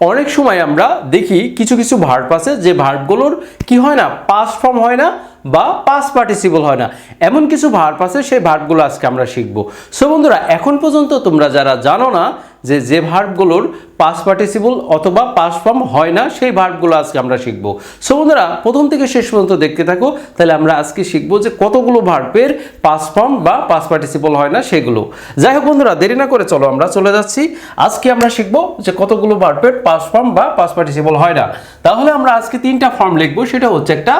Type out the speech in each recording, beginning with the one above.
অনেক সময় আমরা দেখি কিছু কিছু ভার্ব আছে যে ভার্বগুলোর কি হয় না পাস ফর্ম হয় না বা পাস পার্টিসিপল হয় না। এমন কিছু ভার্ব আছে, সেই ভার্বগুলো আজকে আমরা শিখব। সো বন্ধুরা, এখন পর্যন্ত তোমরা যারা জানো না যে যে ভার্বগুলোর পাস পার্টিসিপল অথবা পাস ফর্ম হয় না, সেই ভার্বগুলো আজকে আমরা শিখব। সো বন্ধুরা, প্রথম থেকে শেষ পর্যন্ত দেখতে থাকো, তাহলে আমরা আজকে শিখব যে কতগুলো ভার্বের পাস ফর্ম বা পাস পার্টিসিপল হয় না, সেগুলো। যাই হোক বন্ধুরা, দেরি না করে চলো আমরা চলে যাচ্ছি। আজকে আমরা শিখব যে কতগুলো ভার্বের পাস ফর্ম বা পাস পার্টিসিপল হয় না। তাহলে আমরা আজকে তিনটা ফর্ম লিখব, সেটা হচ্ছে একটা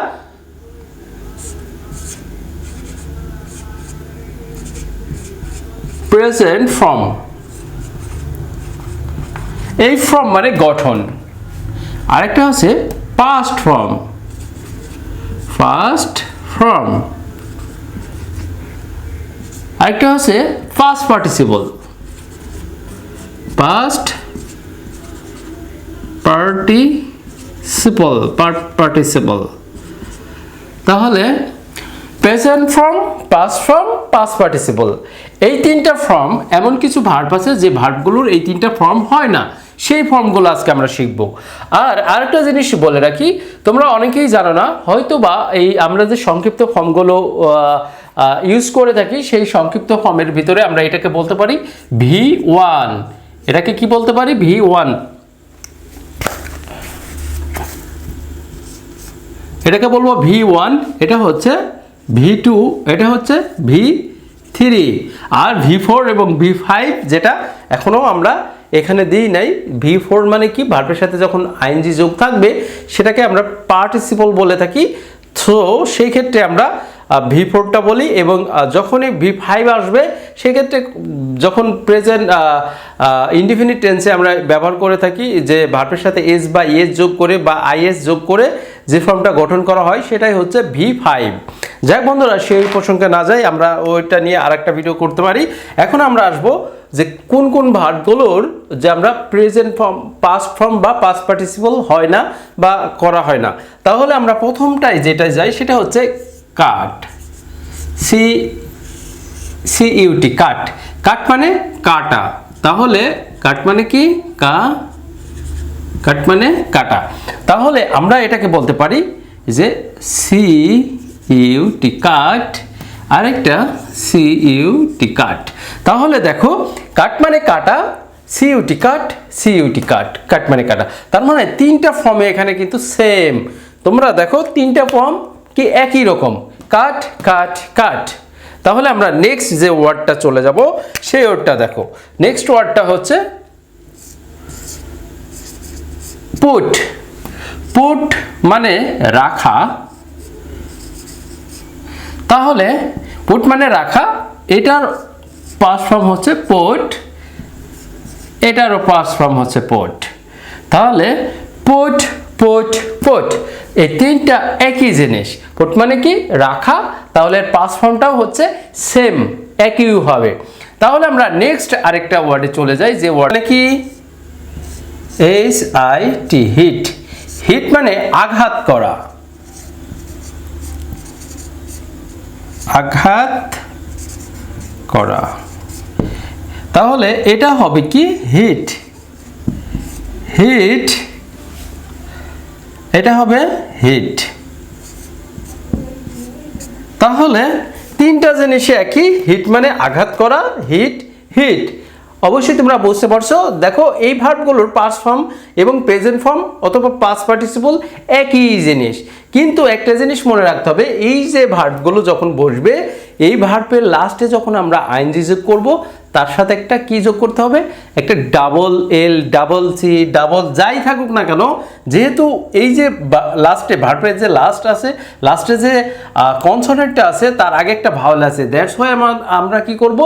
প্রেজেন্ট ফর্ম এই ফর্ম মানে গঠন। আরেকটা হচ্ছে পাস্ট ফর্ম ফার্স্ট ফর্ম আরেকটা হচ্ছে past participle past participle participle তাহলে present form past form past participle এই তিনটা ফর্ম এমন কিছু ভার্ব আছে যে ভার্বগুলোর এই তিনটা ফর্ম হয় না। সেই ফর্মগুলো আজকে আমরা শিখব। আর আরেকটা জিনিস বলে রাখি, তোমরা অনেকেই জানো না হয়তো বা এই আমরা যে সংক্ষিপ্ত ফর্মগুলো ইউজ করে থাকি, সেই সংক্ষিপ্ত ফর্মের ভিতরে আমরা এটাকে বলতে পারি ভি ওয়ান এটাকে কি বলতে পারি? ভি ওয়ান এটাকে বলব ভি ওয়ান এটা হচ্ছে ভি টু এটা হচ্ছে ভি থ্রি আর ভি ফোর এবং ভি ফাইভ যেটা এখনও আমরা এখানে দিই নাই। ভি ফোর মানে কি? ভার্বের সাথে যখন আইনজি যোগ থাকবে, সেটাকে আমরা পার্টিসিপল বলে থাকি। সো সেই ক্ষেত্রে আমরা ভি ফোরটা বলি এবং যখনই ভি ফাইভ আসবে সেক্ষেত্রে যখন প্রেজেন্ট ইনডিফিনিট টেন্সে আমরা ব্যবহার করে থাকি, যে ভার্বের সাথে এস বা এস যোগ করে বা আইএস যোগ করে যে ফর্মটা গঠন করা হয় সেটাই হচ্ছে ভি ফাইভ যাই বন্ধুরা, সেই প্রসঙ্গে না যাই, আমরা ওইটা নিয়ে আরেকটা ভিডিও করতে পারি। এখন আমরা আসব যে কোন কোন ভার্বগুলোর যে আমরা প্রেজেন্ট ফর্ম পাস্ট ফর্ম বা পাস্ট পার্টিসিপল হয় না বা করা হয় না। তাহলে আমরা প্রথমটাই যেটা যাই, সেটা হচ্ছে cut C C UT cut cut মানে কাটা। তাহলে কাট মানে কি? কা কাট মানে কাটা। তাহলে আমরা এটাকে বলতে পারি যে সি ইউ টি কাট আরেকটা সি ইউ টি কাট তাহলে দেখো কাট মানে কাটা C U T cut C U T cut cut মানে কাটা। তার মানে তিনটা ফর্মে এখানে কিন্তু সেম তোমরা দেখো, তিনটা ফর্ম কি একই রকম? কাট কাট কাট তাহলে আমরা নেক্সট যে ওয়ার্ডটা চলে যাব, সেই ওয়ার্ডটা দেখো। নেক্সট ওয়ার্ডটা হচ্ছে পুট পুট মানে রাখা। তাহলে পুট মানে রাখা। এটার পাস ফর্ম হচ্ছে পোট এটারও পাস ফর্ম হচ্ছে পোট তাহলে পোট পোট পোট এই তিনটা একই জিনিস। পোট মানে কি? রাখা। তাহলে এর পাস ফর্মটাও হচ্ছে সেম একই হবে। তাহলে আমরা নেক্সট আরেকটা ওয়ার্ডে চলে যাই। যে ওয়ার্ড কি? H I T hit hit মানে আঘাত করা। আঘাত করা। তাহলে এটা হবে কি? হিট হিট এটা হবে হিট তাহলে তিনটা জিনিসে একই। হিট মানে আঘাত করা হিট হিট অবশ্যই তোমরা বুঝতে পারছ। দেখো, এই ভার্বগুলোর পাস ফর্ম এবং প্রেজেন্ট ফর্ম অথবা পাস পার্টিসিপল একই জিনিস। কিন্তু একটা জিনিস মনে রাখতে হবে, এই যে ভার্বগুলো যখন বসবে, এই ভার্বের লাস্টে যখন আমরা আইনজি যোগ করব, তার সাথে একটা কি যোগ করতে হবে? একটা double L double C double যাই থাকুক না কেন, যেহেতু এই যে লাস্টে ভার্বের যে লাস্ট আছে লাস্টে যে কনসোনেন্টটা আছে, তার আগে একটা ভাওয়াল আছে। দ্যাটস ওয়াই আমরা কি করব?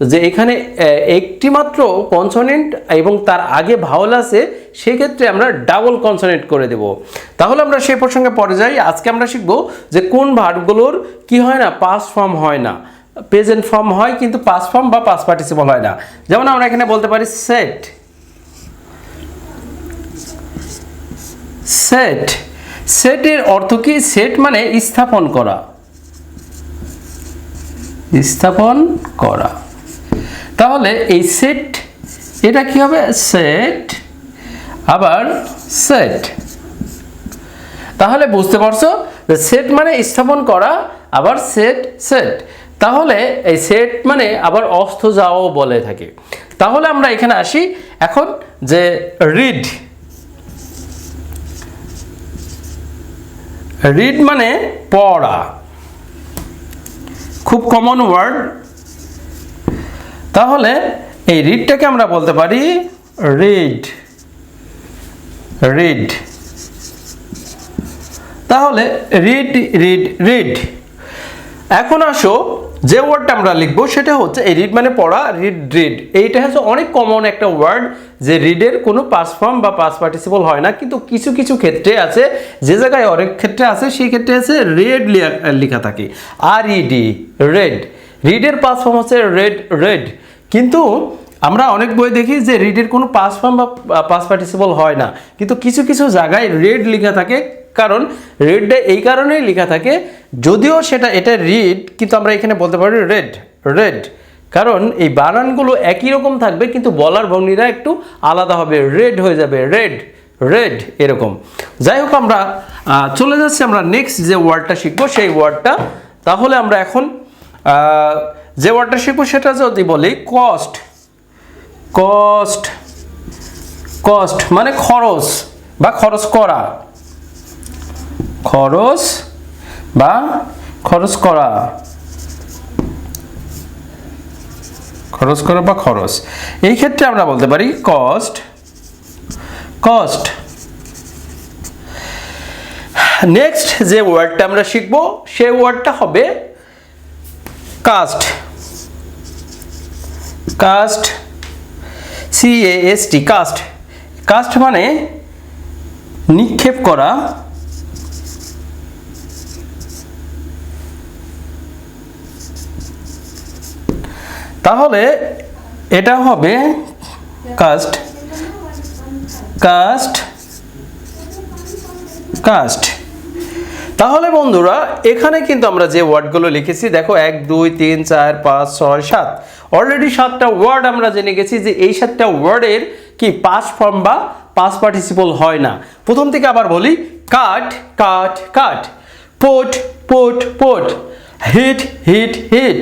যে এখানে আহ, একটি মাত্র কনসোনেন্ট এবং তার আগে ভাওল আছে সেক্ষেত্রে আমরা ডাবল কনসোনেন্ট করে দেব। তাহলে আমরা সেই প্রসঙ্গে পরে যাই। আজকে আমরা শিখব যে কোন ভার্বগুলোর কি হয় না পাস ফর্ম হয় না। প্রেজেন্ট ফর্ম হয় কিন্তু পাস ফর্ম বা পাস পার্টিসিপল হয় না। যেমন আমরা এখানে বলতে পারি সেট সেট সেটের অর্থ কি? সেট মানে স্থাপন করা। স্থাপন করা। তাহলে এই সেট এটা কি হবে? সেট আবার সেট তাহলে বুঝতে পারছ? যে সেট মানে স্থাপন করা, আবার সেট সেট তাহলে এই সেট মানে আবার অস্ত যাওয়াও বলে থাকে। তাহলে আমরা এখানে আসি। এখন যে রিড রিড মানে পড়া। খুব কমন ওয়ার্ড তাহলে এই রিডটাকে আমরা বলতে পারি রিড রিড তাহলে রিড রিড রিড এখন আসো যে ওয়ার্ডটা আমরা লিখব সেটা হচ্ছে এই রিড মানে পড়া রিড রিড এইটা হচ্ছে অনেক কমন একটা ওয়ার্ড যে রিডের কোনো পাস ফর্ম বা পাস পার্টিসিপল হয় না, কিন্তু কিছু কিছু ক্ষেত্রে আছে, যে জায়গায় অনেক ক্ষেত্রে আছে, সেই ক্ষেত্রে আছে রেড লেখা থাকে। আর ইডি রেড রিডের পাস ফর্ম হচ্ছে রেড রেড কিন্তু আমরা অনেক বই দেখি যে রিডের কোনো পাস ফর্ম বা পাস পার্টিসিপল হয় না। কিন্তু কিছু কিছু জায়গায় রেড লেখা থাকে। কারণ রেডটা এই কারণেই লেখা থাকে, যদিও সেটা, এটা রিড কিন্তু আমরা এখানে বলতে পারি রেড রেড কারণ এই বানানগুলো একই রকম থাকবে, কিন্তু বলার ভঙ্গিটা একটু আলাদা হবে। রেড হয়ে যাবে রেড রেড এরকম। যাই হোক আমরা চলে যাচ্ছি আমরা নেক্সট যে ওয়ার্ডটা শিখব, সেই ওয়ার্ডটা তাহলে আমরা এখন যে ওয়ার্ডটা শিখব সেটা যদি বলি কস্ট কস্ট কস্ট মানে খরচ বা খরচ করা। খরচ বা খরচ করা। খরচ করা বা খরচ। এই ক্ষেত্রে আমরা বলতে পারি কস্ট কস্ট নেক্সট যে ওয়ার্ডটা আমরা শিখব, সেই ওয়ার্ডটা হবে cast cast C A S T cast cast মানে নিক্ষেপ করা। তাহলে এটা হবে কাস্ট কাস্ট কাস্ট তাহলে বন্ধুরা, এখানে কিন্তু আমরা যে ওয়ার্ডগুলো লিখেছি, দেখো এক, দুই, তিন, চার, পাঁচ, ছয়, সাত। অলরেডি সাতটা ওয়ার্ড আমরা জেনে গেছি যে এই সাতটা ওয়ার্ডের কি পাস ফর্ম বা পাস পার্টিসিপল হয় না। প্রথম থেকে আবার বলি, cut cut cut. Put put put hit hit hit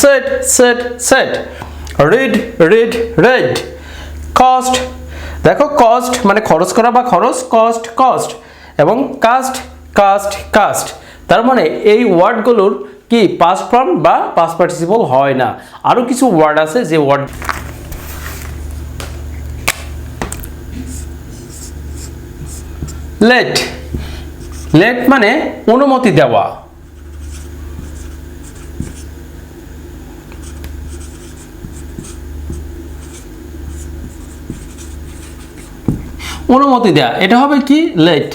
set set set read read read cost দেখো কস্ট মানে খরচ করা বা খরচ কস্ট কস্ট এবং কাস্ট কাস্ট কাস্ট তার মানে এই ওয়ার্ডগুলোর কি পাস ফর্ম বা পাস পার্টিসিপল হয় না। আরও কিছু ওয়ার্ড আছে যে ওয়ার্ড লেট লেট মানে অনুমতি দেওয়া। অনুমতি দেয়া। এটা হবে কি? লেট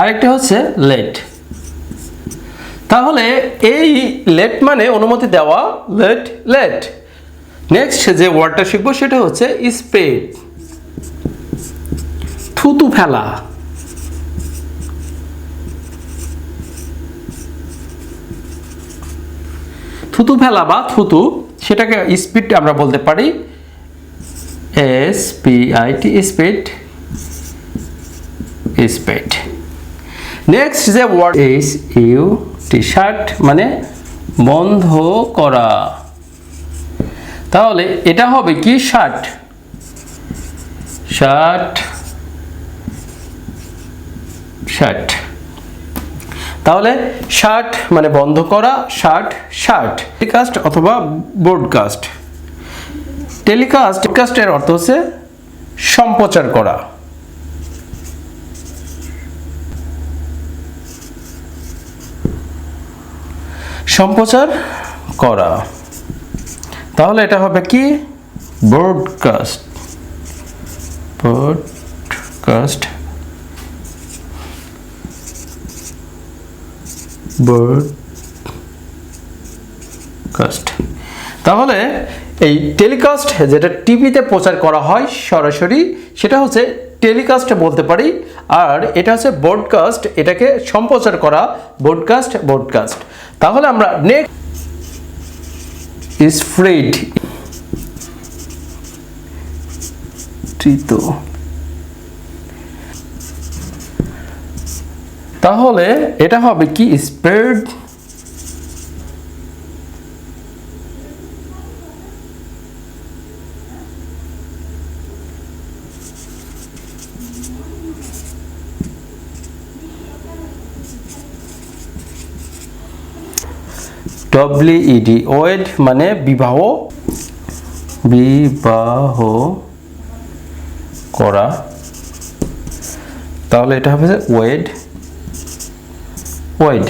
আরেকটা হচ্ছে লেট তাহলে এই লেট মানে অনুমতি দেওয়া লেট লেট নেক্সট যে ওয়ার্ডটা শিখব সেটা হচ্ছে স্পেড থুতু ফেলা। থুতু ফেলা বা থুতু, সেটাকে স্পিড আমরা বলতে পারি। S P I T spit spit next যে word S U T shut মানে বন্ধ করা। তাহলে এটা হবে কি শার্ট শার্ট শার্ট তাহলে শার্ট মানে বন্ধ করা শার্ট শার্ট টেলিকাস্ট অথবা ব্রডকাস্ট টেলিকাস্ট টেলিকাস্টের অর্থ হচ্ছে সম্প্রচার করা। সম্প্রচার করা। তাহলে এটা হবে কি? ব্রডকাস্ট ব্রডকাস্ট ব্রডকাস্ট তাহলে এই টেলিকাস্ট যেটা টিভিতে প্রচার করা হয় সরাসরি, সেটা হচ্ছে টেলিকাস্ট বলতে পারি। আর এটা হচ্ছে ব্রডকাস্ট এটাকে সম্প্রচার করা ব্রডকাস্ট ব্রডকাস্ট তাহলে আমরা নেক্সট স্প্রেড তাহলে এটা হবে কি? স্প্রেড ডব্লিউইডি ওয়েড মানে বিবাহ বিবাহ করা। তাহলে এটা হবে ওয়েড ওয়েড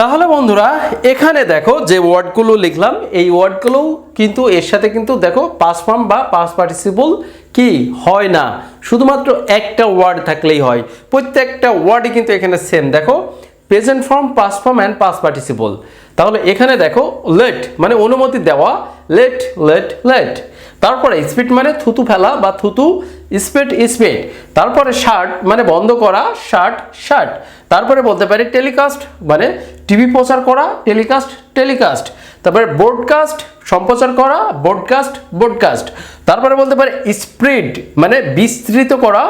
তাহলে বন্ধুরা, এখানে দেখো যে ওয়ার্ডগুলো লিখলাম, এই ওয়ার্ডগুলো কিন্তু এর সাথে কিন্তু দেখো পাস ফর্ম বা পাস পার্টিসিপল কি হয় না। শুধুমাত্র একটা ওয়ার্ড থাকলেই হয়। প্রত্যেকটা ওয়ার্ডই কিন্তু এখানে সেম দেখো present form past form and past participle তাহলে এখানে দেখো লেট মানে অনুমতি দেওয়া লেট লেট লেট তারপরে স্পিড মানে থুতু ফেলা বা থুতু স্পিড স্পিড। তারপরে শার্ট মানে বন্ধ করা, শার্ট শার্ট। তারপরে বলতে পারি টেলিকাস্ট মানে টিভি প্রচার করা, টেলিকাস্ট টেলিকাস্ট। তারপরে ব্রডকাস্ট সম্প্রচার করা ব্রডকাস্ট ব্রডকাস্ট তারপরে বলতে পারি স্প্রিড মানে বিস্তৃত করা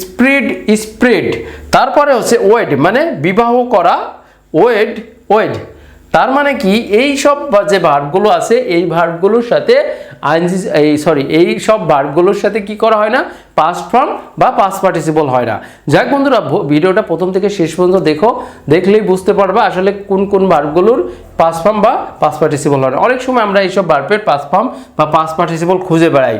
স্প্রিড স্প্রিড তারপরে হচ্ছে ওয়েড মানে বিবাহ করা ওয়েড ওয়েড তার মানে কি? এই সব যে ভার্বগুলো আছে, এই ভার্বগুলোর সাথে আইনজি এই সরি এই সব ভার্বগুলোর সাথে কি করা হয় না? পাস্ট ফর্ম বা পাস্ট পার্টিসিপল হয় না। যাক বন্ধুরা ভিডিওটা প্রথম থেকে শেষ পর্যন্ত দেখো, দেখলেই বুঝতে পারবা আসলে কোন কোন ভার্বগুলোর পাস ফর্ম বা পাস্ট পার্টিসিপল হয় না। অনেক সময় আমরা এইসব ভার্বের পাস ফর্ম বা পাস্ট পার্টিসিপল খুঁজে বেড়াই।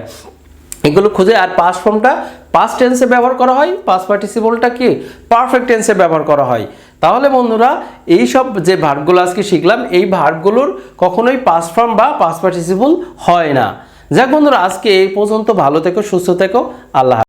এগুলো খুঁজে, আর পাস ফর্মটা পাস্ট টেন্সে ব্যবহার করা হয় পাস পার্টিসিপলটা কি? পারফেক্ট টেন্সে ব্যবহার করা হয়। তাহলে বন্ধুরা এই সব যে ভার্বগুলো আজকে শিখলাম, এই ভার্বগুলোর কখনোই পাস্ট ফর্ম বা পাস্ট পার্টিসিপল হয় না যাক বন্ধুরা, আজকে এই পর্যন্ত ভালো থেকো, সুস্থ থেকো, আল্লাহ।